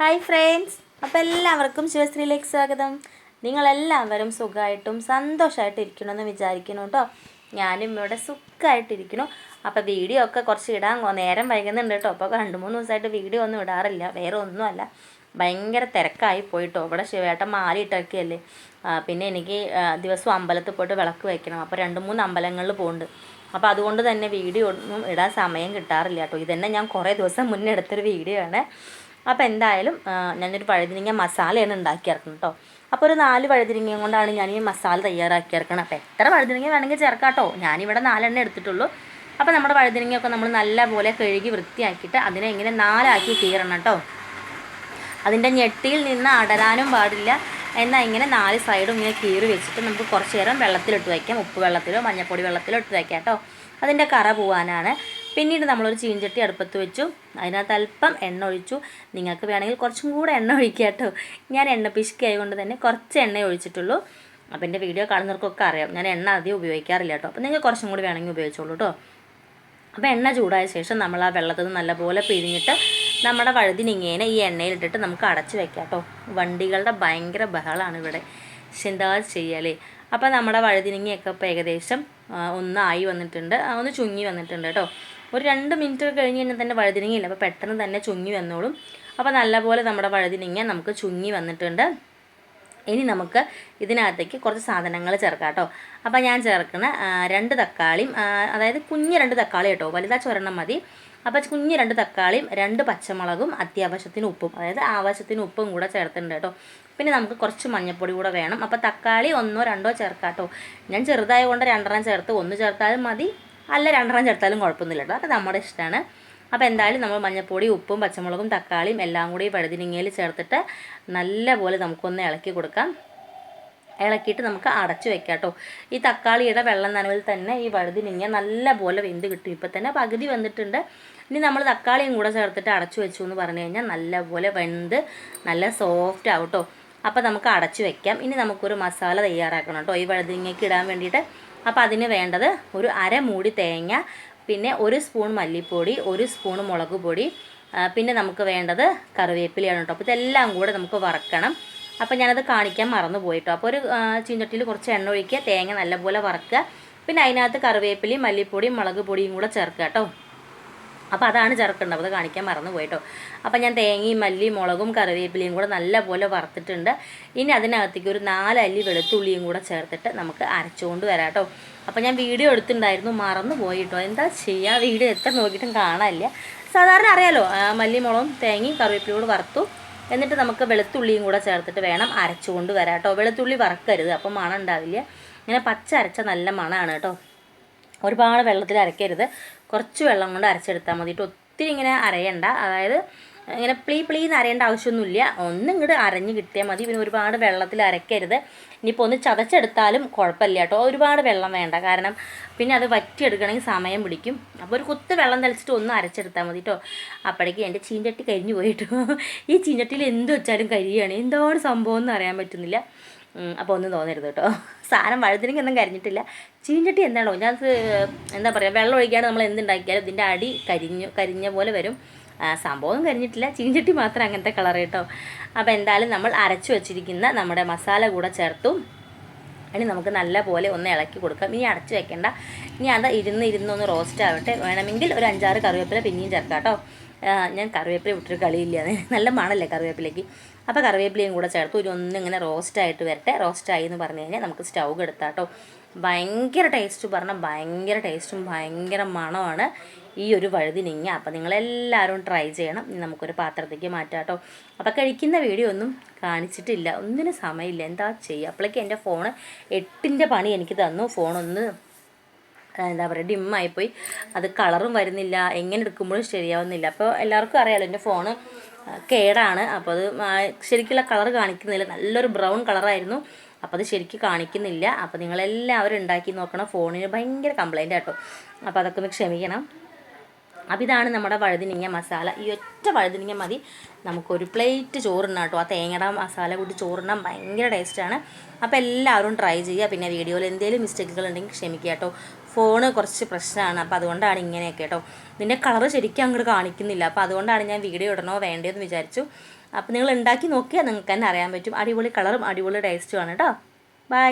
Hi friends അപ്പോൾ എല്ലാവർക്കും ശിവശ്രീയിലേക്ക് സ്വാഗതം. നിങ്ങളെല്ലാവരും സുഖമായിട്ടും സന്തോഷമായിട്ടും ഇരിക്കണമെന്ന് വിചാരിക്കുന്നു കേട്ടോ. ഞാനും ഇവിടെ സുഖമായിട്ടിരിക്കുന്നു അപ്പോൾ വീഡിയോ ഒക്കെ കുറച്ച് ഇടാൻ നേരം വൈകുന്നുണ്ട് കേട്ടോ. അപ്പോൾ രണ്ട് മൂന്ന് ദിവസമായിട്ട് വീഡിയോ ഒന്നും ഇടാറില്ല. വേറെ ഒന്നുമല്ല. ഭയങ്കര തിരക്കായി പോയിട്ടോ. ഇവിടെ ശിവേട്ടൻ മാല ഇട്ടൊക്കെയല്ലേ. പിന്നെ എനിക്ക് ദിവസവും അമ്പലത്തിൽ പോയിട്ട് വിളക്ക് വയ്ക്കണം അപ്പോൾ രണ്ട് മൂന്ന് അമ്പലങ്ങളിൽ പോകുന്നുണ്ട് അപ്പോൾ അതുകൊണ്ട് തന്നെ വീഡിയോ ഒന്നും ഇടാൻ സമയം കിട്ടാറില്ല കേട്ടോ. ഇതന്നെ ഞാൻ കുറേ ദിവസം മുന്നേ എടുത്തൊരു വീഡിയോ ആണ്. അപ്പോൾ എന്തായാലും ഞാനൊരു പഴുതിരിങ്ങ മസാലയാണ് ഉണ്ടാക്കിയിറക്കുന്നത് കേട്ടോ അപ്പോൾ ഒരു നാല് പഴുതിരിങ്ങയും കൊണ്ടാണ് ഞാൻ ഈ മസാല തയ്യാറാക്കി ഇറക്കണം അപ്പോൾ എത്ര പഴുതിരിങ്ങ വേണമെങ്കിൽ ചേർക്കാം കേട്ടോ ഞാനിവിടെ നാലെണ്ണം എടുത്തിട്ടുള്ളൂ. അപ്പോൾ നമ്മുടെ പഴുതിരിങ്ങയൊക്കെ നമ്മൾ നല്ലപോലെ കഴുകി വൃത്തിയാക്കിയിട്ട് അതിനെ ഇങ്ങനെ നാലാക്കി കീറണം കേട്ടോ അതിന്റെ ഞെട്ടിയിൽ നിന്ന് അടരാനും പാടില്ല. എന്നാൽ ഇങ്ങനെ നാല് സൈഡും ഇങ്ങനെ കീറി വെച്ചിട്ട് നമുക്ക് കുറച്ച് നേരം വെള്ളത്തിലിട്ട് വയ്ക്കാം. ഉപ്പ് വെള്ളത്തിലോ മഞ്ഞൾപ്പൊടി വെള്ളത്തിലോ ഇട്ട് വയ്ക്കാം കേട്ടോ അതിന്റെ കറ പോവാനാണ്. പിന്നീട് നമ്മളൊരു ചീഞ്ചട്ടി അടുപ്പത്ത് വെച്ചു. അതിനകത്ത് അല്പം എണ്ണ ഒഴിച്ചു. നിങ്ങൾക്ക് വേണമെങ്കിൽ കുറച്ചും കൂടെ എണ്ണ ഒഴിക്കുക കേട്ടോ. ഞാൻ എണ്ണ പിശുക്കി ആയതുകൊണ്ട് തന്നെ കുറച്ച് എണ്ണ ഒഴിച്ചിട്ടുള്ളൂ. അപ്പോൾ എന്റെ വീഡിയോ കാണുന്നവർക്കൊക്കെ അറിയാം. ഞാൻ എണ്ണ അധികം ഉപയോഗിക്കാറില്ല കേട്ടോ. അപ്പോൾ നിങ്ങൾക്ക് കുറച്ചും കൂടി വേണമെങ്കിൽ ഉപയോഗിച്ചോളൂ കേട്ടോ. അപ്പോൾ എണ്ണ ചൂടായ ശേഷം നമ്മൾ ആ വെള്ളത്തിൽ നിന്ന് നല്ലപോലെ പിഴിഞ്ഞിട്ട് നമ്മുടെ വഴുതിനിങ്ങനെ ഈ എണ്ണയിലിട്ടിട്ട് നമുക്ക് അടച്ച് വെക്കാം കേട്ടോ. വണ്ടികളുടെ ഭയങ്കര ബഹളമാണ് ഇവിടെ. എന്താ ചെയ്യാലേ? അപ്പോൾ നമ്മുടെ വഴുതിനിങ്ങയൊക്കെ ഇപ്പോൾ ഏകദേശം ഒന്ന് ഒന്നായി വന്നിട്ടുണ്ട്. ഒന്ന് ചുങ്ങി വന്നിട്ടുണ്ട് കേട്ടോ. ഒരു രണ്ട് മിനിറ്റ് കഴിഞ്ഞ് കഴിഞ്ഞാൽ തന്നെ വഴുതിനിങ്ങയില്ല? അപ്പോൾ പെട്ടെന്ന് തന്നെ ചുങ്ങി വന്നോളും. അപ്പോൾ നല്ലപോലെ നമ്മുടെ വഴുതിനങ്ങ നമുക്ക് ചുങ്ങി വന്നിട്ടുണ്ട്. ഇനി നമുക്ക് ഇതിനകത്തേക്ക് കുറച്ച് സാധനങ്ങൾ ചേർക്കാം കേട്ടോ. അപ്പോൾ ഞാൻ ചേർക്കുന്ന രണ്ട് തക്കാളിയും അതായത് കുഞ്ഞ് രണ്ട് തക്കാളി കേട്ടോ. വലുതാ ചൊരണം മതി. അപ്പോൾ കുഞ്ഞ് രണ്ട് തക്കാളിയും രണ്ട് പച്ചമുളകും അത്യാവശ്യത്തിന് ഉപ്പും അതായത് ആവശ്യത്തിന് ഉപ്പും കൂടെ ചേർത്തിട്ടുണ്ട് കേട്ടോ. പിന്നെ നമുക്ക് കുറച്ച് മഞ്ഞൾപ്പൊടി കൂടെ വേണം. അപ്പോൾ തക്കാളി ഒന്നോ രണ്ടോ ചേർക്കാം കേട്ടോ. ഞാൻ ചെറുതായ കൊണ്ട് രണ്ടെണ്ണം ചേർത്ത് ഒന്ന് ചേർത്താലും മതി. അല്ല രണ്ടെണ്ണം ചേർത്താലും കുഴപ്പമൊന്നുമില്ല കേട്ടോ. അത് നമ്മുടെ ഇഷ്ടമാണ്. അപ്പോൾ എന്തായാലും നമ്മൾ മഞ്ഞൾപ്പൊടി ഉപ്പും പച്ചമുളകും തക്കാളിയും എല്ലാം കൂടി പഴുതിനിങ്ങയിൽ ചേർത്തിട്ട് നല്ലപോലെ നമുക്കൊന്ന് ഇളക്കി കൊടുക്കാം. ഇളക്കിയിട്ട് നമുക്ക് അടച്ചു വെക്കാം കേട്ടോ. ഈ തക്കാളിയുടെ വെള്ളം നനവിൽ തന്നെ ഈ വഴുതിനിങ്ങ നല്ലപോലെ വെന്ത് കിട്ടും. ഇപ്പം തന്നെ പകുതി വന്നിട്ടുണ്ട്. ഇനി നമ്മൾ തക്കാളിയും കൂടെ ചേർത്തിട്ട് അടച്ചു വെച്ചു എന്ന് പറഞ്ഞു കഴിഞ്ഞാൽ നല്ലപോലെ വെന്ത് നല്ല സോഫ്റ്റ് ആവും കേട്ടോ. അപ്പോൾ നമുക്ക് അടച്ചു വെക്കാം. ഇനി നമുക്കൊരു മസാല തയ്യാറാക്കണം കേട്ടോ. ഈ വഴുതിങ്ങയ്ക്ക് ഇടാൻ വേണ്ടിയിട്ട് അപ്പോൾ അതിന് വേണ്ടത് ഒരു അര മൂടി തേങ്ങ പിന്നെ ഒരു സ്പൂൺ മല്ലിപ്പൊടി ഒരു സ്പൂൺ മുളക് പൊടി പിന്നെ നമുക്ക് വേണ്ടത് കറിവേപ്പിലയാണ് കേട്ടോ അപ്പോൾ ഇതെല്ലാം കൂടെ നമുക്ക് വറക്കണം. അപ്പോൾ ഞാനത് കാണിക്കാൻ മറന്നു പോയിട്ടോ. അപ്പോൾ ഒരു ചീഞ്ചട്ടിയിൽ കുറച്ച് എണ്ണ ഒഴിക്കുക തേങ്ങ നല്ലപോലെ വറക്കുക. പിന്നെ അതിനകത്ത് കറിവേപ്പിലയും മല്ലിപ്പൊടിയും മുളക് പൊടിയും കൂടെ ചേർക്കുക കേട്ടോ അപ്പോൾ അതാണ് ചേർക്കേണ്ടത് അത് കാണിക്കാൻ മറന്നു പോയിട്ടോ അപ്പോൾ ഞാൻ തേങ്ങയും മല്ലിയും മുളകും കറിവേപ്പിലയും കൂടെ നല്ലപോലെ വറുത്തിട്ടുണ്ട്. ഇനി അതിനകത്തേക്ക് ഒരു നാലല്ലി വെളുത്തുള്ളിയും കൂടെ ചേർത്തിട്ട് നമുക്ക് അരച്ചുകൊണ്ട് വരാം കേട്ടോ അപ്പോൾ ഞാൻ വീഡിയോ എടുത്തിട്ടുണ്ടായിരുന്നു മറന്നു പോയിട്ടോ എന്താ ചെയ്യുക വീഡിയോ എത്ര നോക്കിയിട്ടും കാണാനില്ല. സാധാരണ അറിയാലോ മല്ലി മുളകും തേങ്ങയും കറിവേപ്പിലയും കൂടെ വറുത്തു. എന്നിട്ട് നമുക്ക് വെളുത്തുള്ളിയും കൂടെ ചേർത്തിട്ട് വേണം അരച്ചുകൊണ്ട് വരാം കേട്ടോ വെളുത്തുള്ളി വറക്കരുത് അപ്പോൾ മണം ഉണ്ടാവില്ല. ഇങ്ങനെ പച്ച അരച്ച നല്ല മണമാണ് കേട്ടോ. ഒരുപാട് വെള്ളത്തിൽ അരക്കരുത്. കുറച്ച് വെള്ളം കൊണ്ട് അരച്ചെടുത്താൽ മതി. കേട്ടോ ഒത്തിരി ഇങ്ങനെ അരയണ്ട. അതായത് ഇങ്ങനെ പ്ലീ പ്ലീന്ന് അരയേണ്ട ആവശ്യമൊന്നുമില്ല. ഒന്നും ഇങ്ങോട്ട് അരഞ്ഞ് കിട്ടിയാൽ മതി. പിന്നെ ഒരുപാട് വെള്ളത്തിൽ അരയ്ക്കരുത് ഇനിയിപ്പോൾ ഒന്ന് ചതച്ചെടുത്താലും കുഴപ്പമില്ല കേട്ടോ. ഒരുപാട് വെള്ളം വേണ്ട. കാരണം പിന്നെ അത് വറ്റിയെടുക്കണമെങ്കിൽ സമയം പിടിക്കും. അപ്പോൾ ഒരു കുത്ത് വെള്ളം തളിച്ചിട്ട് ഒന്ന് അരച്ചെടുത്താൽ മതി കേട്ടോ. അപ്പോഴേക്കും എന്റെ ചീഞ്ചട്ടി കരിഞ്ഞു പോയിട്ടോ ഈ ചീഞ്ചട്ടിയിൽ എന്ത് വെച്ചാലും കരിയാണ്. എന്താണ് സംഭവം എന്ന് അറിയാൻ പറ്റുന്നില്ല. അപ്പോൾ ഒന്നും തോന്നരുത് കേട്ടോ. സാധനം വഴുതിനെങ്കിൽ കരിഞ്ഞിട്ടില്ല. ചീഞ്ചട്ടി എന്താണോ? ഞാൻ എന്താ പറയുക വെള്ളം ഒഴിക്കാണ്ട് നമ്മൾ എന്തുണ്ടാക്കിയാലും ഇതിന്റെ അടി കരിഞ്ഞു കരിഞ്ഞ പോലെ വരും. സംഭവം കരിഞ്ഞിട്ടില്ല. ചീഞ്ചട്ടി മാത്രം അങ്ങനത്തെ കളർ കേട്ടോ. അപ്പോൾ എന്തായാലും നമ്മൾ അരച്ചു വെച്ചിരിക്കുന്ന നമ്മുടെ മസാല കൂടെ ചേർത്തും. ഇനി നമുക്ക് നല്ല പോലെ ഒന്ന് ഇളക്കി കൊടുക്കാം. ഇനി അടച്ചു വെക്കേണ്ട. ഇനി അത് ഇരുന്ന് ഇരുന്ന് ഒന്ന് റോസ്റ്റ് ആവട്ടെ. വേണമെങ്കിൽ ഒരു അഞ്ചാറ് കറിവേപ്പില പിന്നെയും ചേർക്കാം കേട്ടോ. ഞാൻ കറിവേപ്പില വിട്ടൊരു കളിയില്ല നല്ല മണല്ലേ കറിവേപ്പിലേക്ക് അപ്പോൾ കറിവേപ്പിലയും കൂടെ ചേർത്ത്. ഒരു ഒന്നിങ്ങനെ റോസ്റ്റായിട്ട് വരട്ടെ. റോസ്റ്റായി എന്ന് പറഞ്ഞു കഴിഞ്ഞാൽ നമുക്ക് സ്റ്റൗ എടുത്താട്ടോ. ഭയങ്കര ടേസ്റ്റ് പറഞ്ഞാൽ ഭയങ്കര ടേസ്റ്റും ഭയങ്കര മണമാണ് ഈ ഒരു വഴുതിനിങ്ങ അപ്പോൾ നിങ്ങളെല്ലാവരും ട്രൈ ചെയ്യണം. നമുക്കൊരു പാത്രത്തേക്ക് മാറ്റാട്ടോ. കേട്ടോ അപ്പോൾ കഴിക്കുന്ന വീഡിയോ ഒന്നും കാണിച്ചിട്ടില്ല. ഒന്നിനും സമയമില്ല. എന്താ ചെയ്യുക? അപ്പോഴേക്കും എന്റെ ഫോണ് എട്ടിന്റെ പണി എനിക്ക് തന്നു. ഫോണൊന്ന് എന്താ പറയുക ഡിമ്മായിപ്പോയി. അത് കളറും വരുന്നില്ല എങ്ങനെ എടുക്കുമ്പോഴും ശരിയാവുന്നില്ല. അപ്പോൾ എല്ലാവർക്കും അറിയാമല്ലോ എന്റെ ഫോണ് കേടാണ്. അപ്പോൾ അത് ശരിക്കുള്ള കളർ കാണിക്കുന്നില്ല നല്ലൊരു ബ്രൗൺ കളറായിരുന്നു. അപ്പോൾ അത് ശരിക്കും കാണിക്കുന്നില്ല. അപ്പോൾ നിങ്ങളെല്ലാവരും ഉണ്ടാക്കി നോക്കണം. ഫോണിന് ഭയങ്കര കംപ്ലൈന്റ് ആട്ടോ. അപ്പോൾ അതൊക്കെ ഒന്ന് ക്ഷമിക്കണം. അപ്പോൾ ഇതാണ് നമ്മുടെ വഴുതിനിങ്ങ മസാല. ഈ ഒറ്റ വഴുതിനിങ്ങ മതി. നമുക്കൊരു പ്ലേറ്റ് ചോറുണ്ണാം കേട്ടോ. ആ തേങ്ങയുടെ മസാല കൂട്ടി ചോറുണ്ണാൻ ഭയങ്കര ടേസ്റ്റാണ് അപ്പോൾ എല്ലാവരും ട്രൈ ചെയ്യുക. പിന്നെ വീഡിയോയിൽ എന്തെങ്കിലും മിസ്റ്റേക്കുകൾ ഉണ്ടെങ്കിൽ ക്ഷമിക്കുക കേട്ടോ. ഫോണ് കുറച്ച് പ്രശ്നമാണ്. അപ്പോൾ അതുകൊണ്ടാണ് ഇങ്ങനെയൊക്കെ കേട്ടോ. ഇതിന്റെ കളറ് ശരിക്കും അങ്ങോട്ട് കാണിക്കുന്നില്ല. അപ്പോൾ അതുകൊണ്ടാണ് ഞാൻ വീഡിയോ ഇടണോ വേണ്ടയോ എന്ന് വിചാരിച്ചു. അപ്പോൾ നിങ്ങൾ ഉണ്ടാക്കി നോക്കിയാൽ നിങ്ങൾക്ക് തന്നെ അറിയാൻ പറ്റും. അടിപൊളി കളറും അടിപൊളി ടേസ്റ്റുമാണ് കേട്ടോ. ബൈ